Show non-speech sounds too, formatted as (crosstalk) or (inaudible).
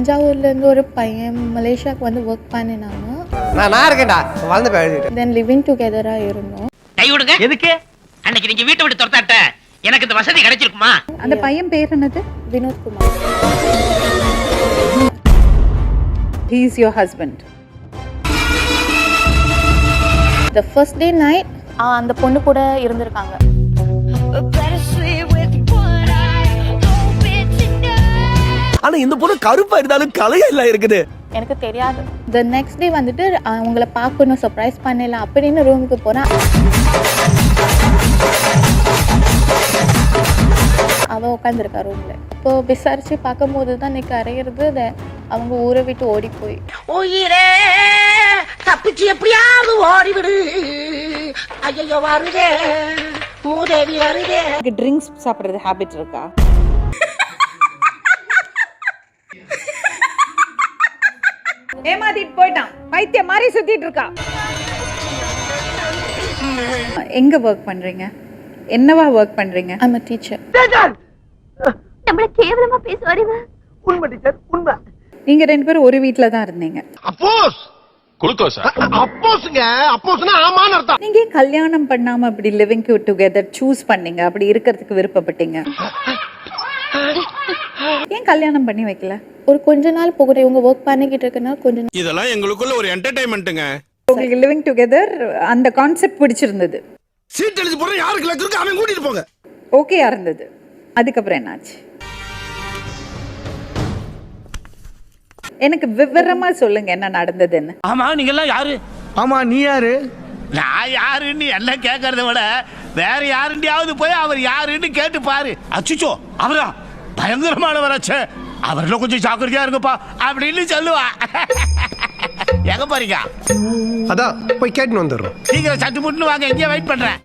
தஞ்சாவூர்லேருந்து ஒரு பையன் மலேசியாவுக்கு வந்து ஒர்க் பண்ணினாங்க. நான் நான் இருக்கேன்டா. வளர்ந்து போய் எழுதிட்டேன் தென் லிவிங் டுகெதராக இருந்தோம். கை விடுங்க எதுக்கு? அன்னைக்கு நீங்க வீட்டை விட்டு துரத்தாட்ட எனக்கு இந்த வசதி கிடைச்சிருக்குமா? அந்த பையன் பேர் என்னது? Vinodkumar he is your husband the first day night அந்த பொண்ணு கூட இருந்திருக்காங்க. ஆனா இந்த பொண்ணு கருப்பா இருந்தாலும் கலையா இல்ல இருக்குது. எனக்கு தெரியாது. த நெக்ஸ்ட் டே வந்துட்டு அவங்கள பார்க்கணும் சர்ப்ரைஸ் பண்ணலாம் அப்படின்னு ரூமுக்கு போனேன் அவள் உட்காந்துருக்கா ரூமில் இப்போ விசாரித்து பார்க்கும்போது தான் இன்னைக்கு அறையிறது அவங்க ஊரை விட்டு ஓடி போய். உயிரே தப்பிச்சு எப்படியாவது ஓடிவிடு. ஐயோ வருதே. மூதேவி வருதே. ட்ரிங்க்ஸ் சாப்பிட்றது ஹேபிட் இருக்கா? ஏமாத்திட்டு போயிட்டான். பைத்தியம் மாதிரி சுத்திட்டு இருக்கா. எங்க ஒர்க் பண்றீங்க? என்னவா ஒர்க் பண்றீங்க? ஐம் அ டீச்சர் நம்மள கேவலமா பேசுவாரு. உண்மை டீச்சர் உண்மை. நீங்க ரெண்டு பேரும் ஒரு வீட்ல தான் இருந்தீங்க. அப்போஸ் குளுக்கோஸா? அப்போஸ்ங்க அப்போஸ்னா ஆமான்னு அர்த்தம். நீங்க கல்யாணம் பண்ணாம அப்படி லிவிங் டுகெதர் சூஸ் பண்ணீங்க? அப்படி இருக்கிறதுக்கு விருப்பப்பட்டீங்க. ஏன் கல்யாணம் பண்ணி வைக்கல? ஒரு கொஞ்ச நாள் போகணும் இவங்க ஒர்க் பண்ணிக்கிட்டு இருக்கனால கொஞ்ச நாள் இதெல்லாம் எங்களுக்குள்ள ஒரு என்டர்டைன்மெண்ட்டுங்க உங்களுக்கு லிவிங் டுகெதர் அந்த கான்செப்ட் பிடிச்சிருந்தது. சீட் எழுதி போற யாருக்கு லக்கு இருக்கு? அவன் கூட்டிட்டு போங்க. ஓகேயா இருந்தது. அதுக்கப்புறம் என்னாச்சு? எனக்கு விவரமா சொல்லுங்க என்ன நடந்ததுன்னு. ஆமா நீங்க எல்லாம் யாரு? ஆமா நீ யாரு? நான் யாருன்னு என்ன கேட்கறத விட வேற யாருண்டியாவது போய் அவர் யாருன்னு கேட்டு பாரு. அச்சுச்சோ அவரா? பயங்கரமானவராச்சே அவர்ல கொஞ்சம் ஜாக்கிரதையா இருங்கப்பா அப்படின்னு சொல்லுவா. (laughs) எங்க போறீங்க? அதான் போய் கேட்டுன்னு வந்துடுறோம். சீக்கிரம் சட்டு முட்டுன்னு வாங்க எங்கேயே வெயிட் பண்றேன்.